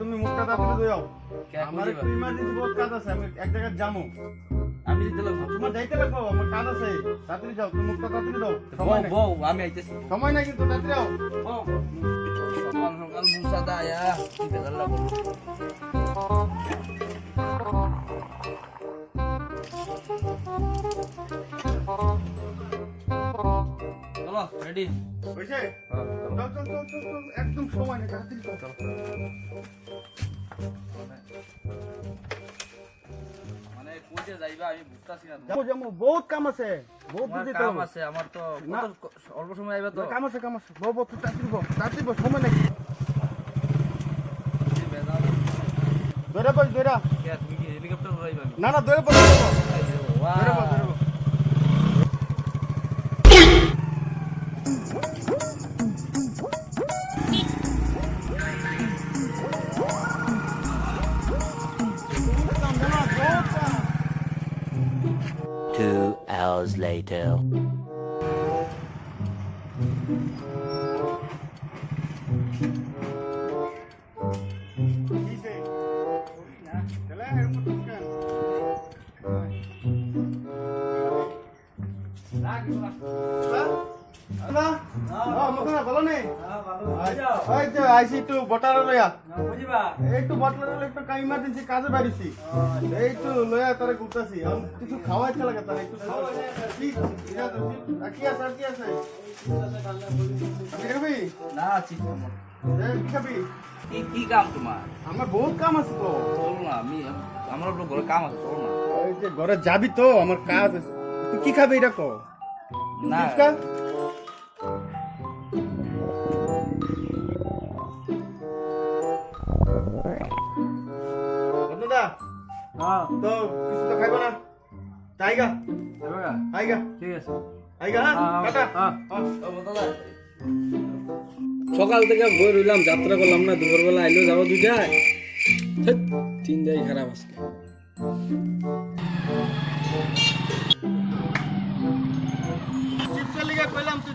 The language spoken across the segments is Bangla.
তুমি মুখটা দাপিতে দইও আমার বহুত কাজ আছে আমি এক জায়গায় যামু আমি যেতে লাগবো তোমার যাইতে কাজ আছে তাড়াতাড়ি যাও তুমি মুখটা তাড়াতাড়ি দাও সময় নাই বউ আমি আইতেছি। সময় নাই কিন্তু সকাল সকাল মুসা চলো রেডি হয়েছে? চল। চল চল চল চল একদম সময় নেই তাড়াতাড়ি চল। মানে যাইবা আমি বুঝতাছি না যাব যাব বহুত কাম আছে বহুত আমার কাম আছে আমার তো অল্প সময় আইবা তো। কাম আছে কাম আছে। তুই তাড়াতাড়ি তাড়াতাড়ি সময় নেই। ধরে বল ধরে কে তুমি কি হেলিকপ্টার উড়াইবা না না ধরে বল ধরে বল ওয়া ধরে বল ধরে বল Two hours later. একটু বটার লইয়া একটু লইয়া একটু কাই ইমার্জেন্সি কাজে বাড়িছি এই তো লইয়া তারে কিছু খাওয়াই চলে গেছে একটু কি আছে কি আছে খাবি? না খাবি কি কি কাম তোমার আমার বহুত কাম আছে তো। চলো না ঘরে কাম আছে চলো না ঘরে যাবি তো, আমার কাজ আছে। তুই কি খাবি, এটা কো ফুচকা বন্ধুদা হ্যাঁ। তো কিছু তো খাইব না। তাইগা আইগা ঠিক আছে। আইগা হ্যাঁ। হ্যাঁ। সকাল থেকে বই রইলাম যাত্রা করলাম না দুপুরবেলা আইলো যাব দুইটায়। তিন জায়গায় খারাপ আজকে।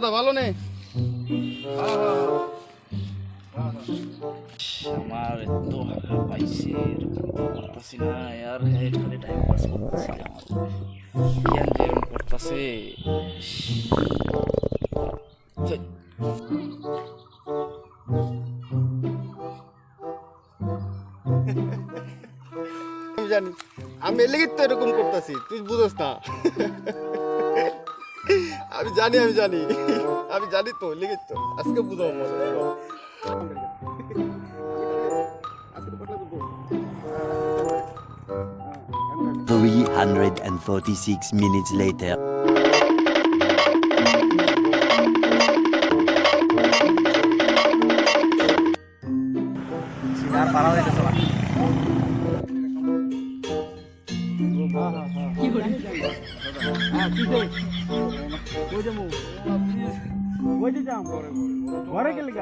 দাদা ভালো নে আমার এত হাগা পাইছে এরকম তো করতেছি না আর খালি টাইম পাস করতেছি আমার। জ্ঞান যে করতেছে। আমি জানি আমি এলেই তো এরকম করতেছি তুই বুঝোস না। আমি জানি আমি জানি আমি জানি তো লেগে তো আজকে বুঝাবো। হ্যাঁ, আমি জানি। 346 minutes later. আর পারা ঘরে গেলি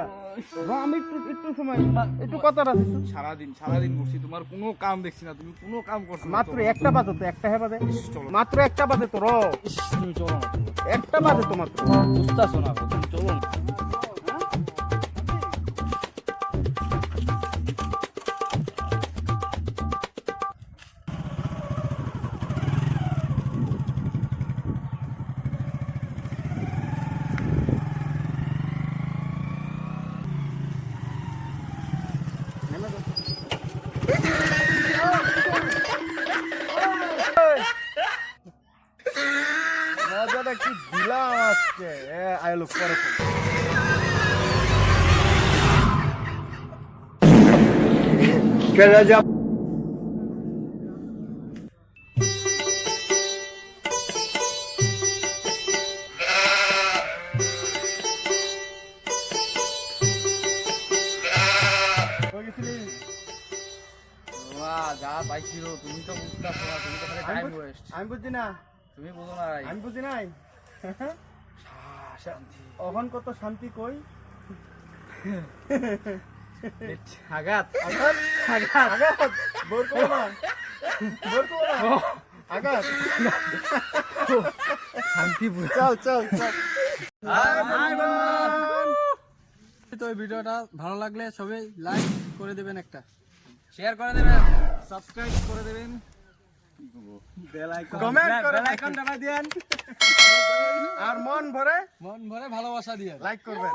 আমি একটু একটু সময় একটু কথা রাখছি সারাদিন সারাদিন বসছি তোমার কোনো কাম দেখছি না তুমি কোনো কাম করছ মাত্র একটা বাজে তো একটা হে বাজে। মাত্র একটা বাজে তো র। তুমি চলো। একটা বাজে তো মাত্র। বুঝতেছো না Acho que é, é a Elufora. Quer dizer, যা তুমি টাইম ওয়েস্ট আমি না তুমি বুঝো না আমি বুঝি নাই অহন কত শান্তি কই? আঘাত। আঘাত আঘাত। আঘাত? বোর না। বোর না। আঘাত। শান্তি চল চল চল। তো ভিডিওটা ভালো লাগলে সবাই লাইক করে দেবেন একটা। শেয়ার করে দেবেন। সাবস্ক্রাইব করে দেবেন। আর মন ভরে মন ভরে ভালোবাসা দিয়ে। লাইক করবেন।